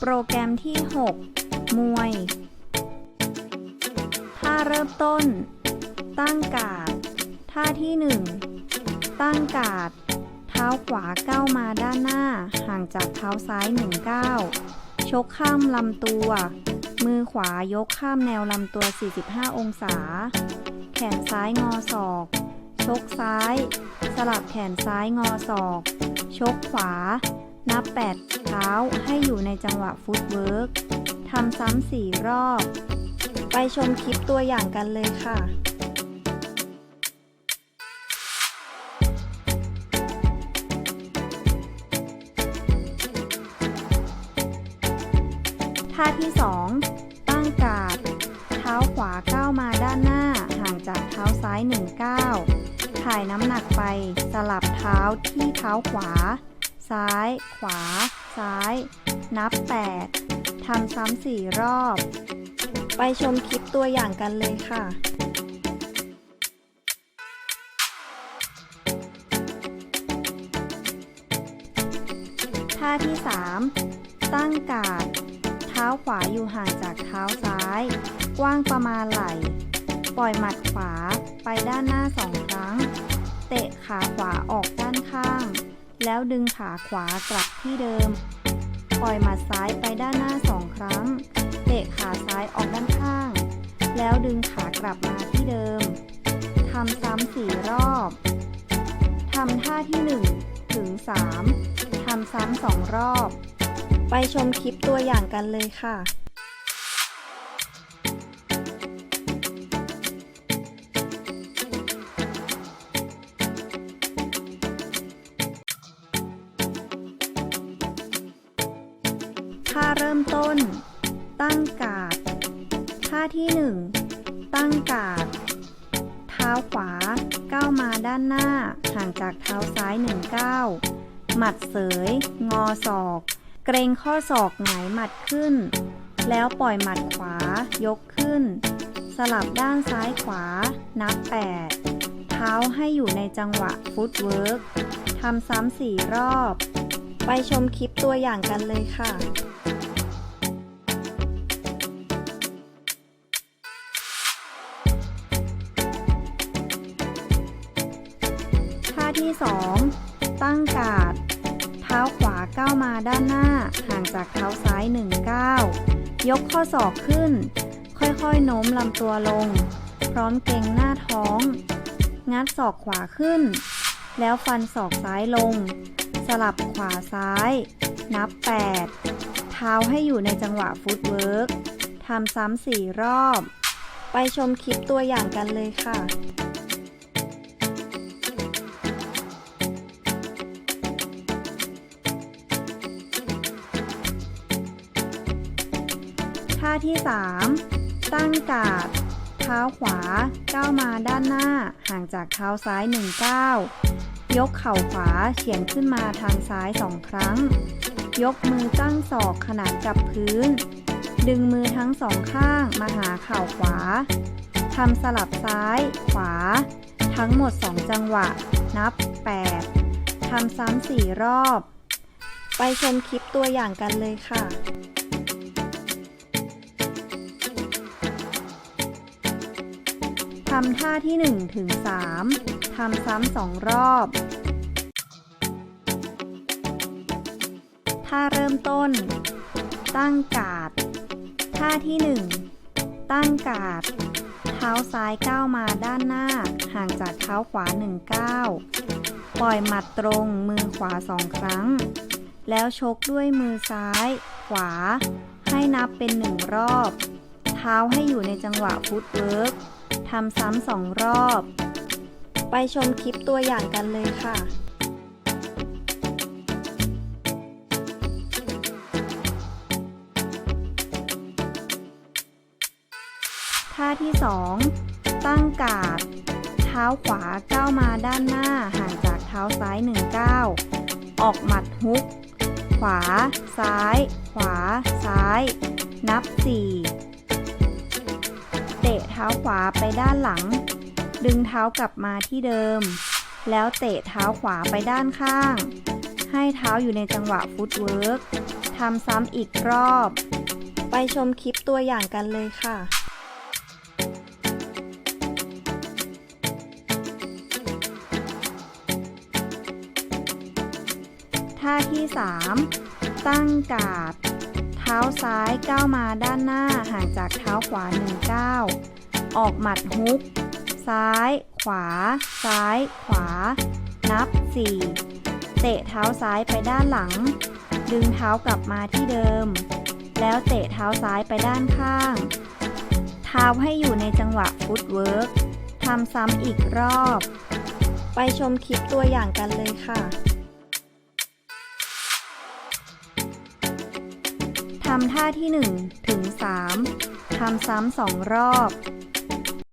โปรแกรมที่ 6 มวย ท่าเริ่มต้น ตั้งกาด ท่าที่ 1 ตั้งกาด เท้าขวาก้าวมาด้านหน้า ห่างจากเท้าซ้าย1ก้าวชกข้ามลำตัว มือขวายกข้ามแนวลำตัว 45 องศา แขนซ้ายงอศอก ชกซ้าย สลับแขนซ้ายงอศอก ชกขวา นับ 8 เท้าให้อยู่ในจังหวะฟุตเวิร์กทำซ้ำสี่รอบ ไปชมคลิปตัวอย่างกันเลยค่ะท่าที่ 2 ตั้งกาด เท้าขวาก้าวมาด้านหน้า ห่างจากเท้าซ้าย1ก้าวถ่ายน้ำหนักไป สลับเท้าที่เท้าขวา ซ้าย ขวา ซ้าย นับ 8 ทำซ้ำสี่รอบ ไปชมคลิปตัวอย่างกันเลยค่ะ ท่าที่ 3 ตั้งกาด เท้าขวาอยู่ห่างจากเท้าซ้าย กว้างประมาณไหล่ ปล่อยหมัดขวาไปด้านหน้าสองครั้ง เตะขาขวาออกด้านข้าง แล้วดึงขาขวากลับที่เดิม ปล่อยหมัดซ้ายไปด้านหน้าสองครั้ง เตะขาซ้ายออกด้านข้าง แล้วดึงขากลับมาที่เดิม ทำซ้ำสี่รอบ ทำท่าที่ 1 ถึง 3 ทำซ้ำสองรอบ ไปชมคลิปตัวอย่างกันเลยค่ะ เริ่มต้น ตั้งกาด ท่าที่ 1 ตั้งกาด เท้าขวาก้าวมาด้านหน้า ห่างจากเท้าซ้าย1ก้าวหมัดเสย งอศอก เกรงข้อศอกหงายหมัดขึ้น แล้วปล่อยหมัดขวายกขึ้น สลับด้านซ้ายขวา นับ 8 เท้าให้อยู่ในจังหวะฟุตเวิร์กทำซ้ำสี่รอบ ไปชมคลิปตัวอย่างกันเลยค่ะ ที่ 2 ตั้งกาด เท้าขวาก้าวมาด้านหน้า ห่างจากเท้าซ้าย1ก้าวยกข้อศอกขึ้น ค่อยๆโน้มลำตัวลง พร้อมเกรงหน้าท้อง งัดศอกขวาขึ้น แล้วฟันศอกซ้ายลง สลับขวาซ้าย นับ 8 เท้าให้อยู่ในจังหวะฟุตเวิร์กทำซ้ำสี่รอบ ไปชมคลิปตัวอย่างกันเลยค่ะ ท่าที่ 3 ตั้งกาด เท้าขวาก้าวมาด้านหน้า ห่างจากเท้าซ้าย 1 ก้าวยกเข่าขวาเฉียงขึ้นมาทางซ้ายสองครั้ง ยกมือตั้งศอกขนานกับพื้น ดึงมือทั้งสองข้างมาหาเข่าขวาทำสลับซ้าย ขวา ทั้งหมด 2 จังหวะ นับ 8ทำซ้ำสี่รอบ ไปชมคลิปตัวอย่างกันเลยค่ะ ทำท่าที่1ถึง3ทำซ้ำสองรอบ ท่าเริ่มต้น ตั้งกาด ท่าที่ 1 ตั้งกาด เท้าซ้ายก้าวมาด้านหน้า ห่างจากเท้าขวา1ก้าว ปล่อยหมัดตรงมือขวาสองครั้ง แล้วชกด้วยมือซ้าย ขวา ให้นับเป็นหนึ่งรอบ เท้าให้อยู่ในจังหวะฟุตเวิร์กำซ้ำสองรอบ ไปชมคลิปตัวอย่างกันเลยค่ะท่าที่ 2 ตั้งกาด เท้าขวาก้าวมาด้านหน้าห่างจากเท้าซ้าย1ก้าวออกหมัดฮุก ขวา ซ้าย ขวา ซ้าย นับ 4 เตะเท้าขวาไปด้านหลัง ดึงเท้ากลับมาที่เดิม แล้วเตะเท้าขวาไปด้านข้าง ให้เท้าอยู่ในจังหวะฟุตเวิร์กทำซ้ำอีกรอบ ไปชมคลิปตัวอย่างกันเลยค่ะท่าที่ 3 ตั้งกาด ท้าซ้ายก้าวมาด้านหน้าห่างจากเท้าขวา1ก้าวออกหมัดฮุก ซ้าย ขวา ซ้าย ขวา นับ 4 เตะเท้าซ้ายไปด้านหลัง ดึงเท้ากลับมาที่เดิม แล้วเตะเท้าซ้ายไปด้านข้าง เท้าให้อยู่ในจังหวะฟุตเวิร์กทำซ้ำอีกรอบ ไปชมคลิปตัวอย่างกันเลยค่ะ ทำท่าที่ 1 ถึง 3 ทำซ้ำสองรอบ